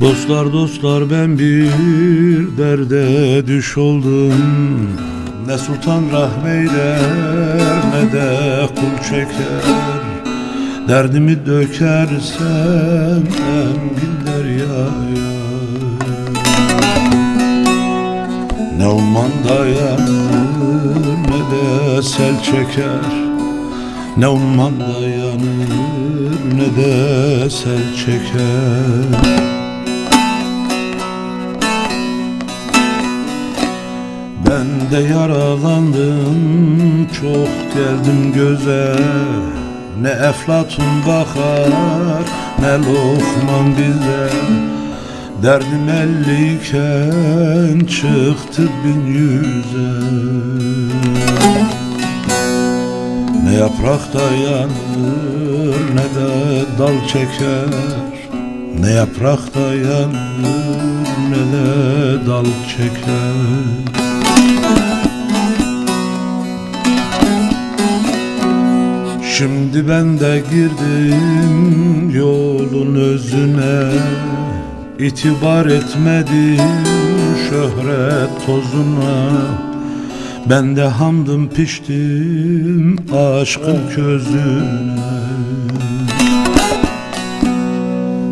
Dostlar dostlar ben bir derde düş oldum. Ne sultan rahmeyler ne de kul çeker. Derdimi dökersem engin deryaya Ne umman dayanır ne de sel çeker. Ne umman dayanır ne de sel çeker Ben de yaralandım çok geldim göze. Ne eflatun bakar ne lokman bize. Derdim elliyken çıktı bin yüze. Ne yaprak dayanır ne de dal çeker. Ne yaprak dayanır ne de dal çeker Şimdi ben de girdim yolun özüne İtibar etmedim şöhret tozuna. Ben de hamdım piştim aşkın közüne.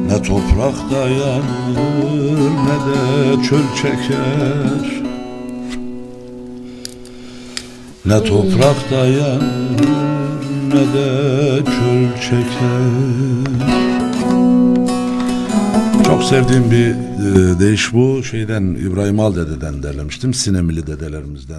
Ne toprak dayanır ne de çöl çeker Ne toprak dayanır ne de çöl çeker. Çok sevdiğim bir e, deyiş bu. Şeyden İbrahim Aldede'den derlemiştim Sinemili dedelerimizden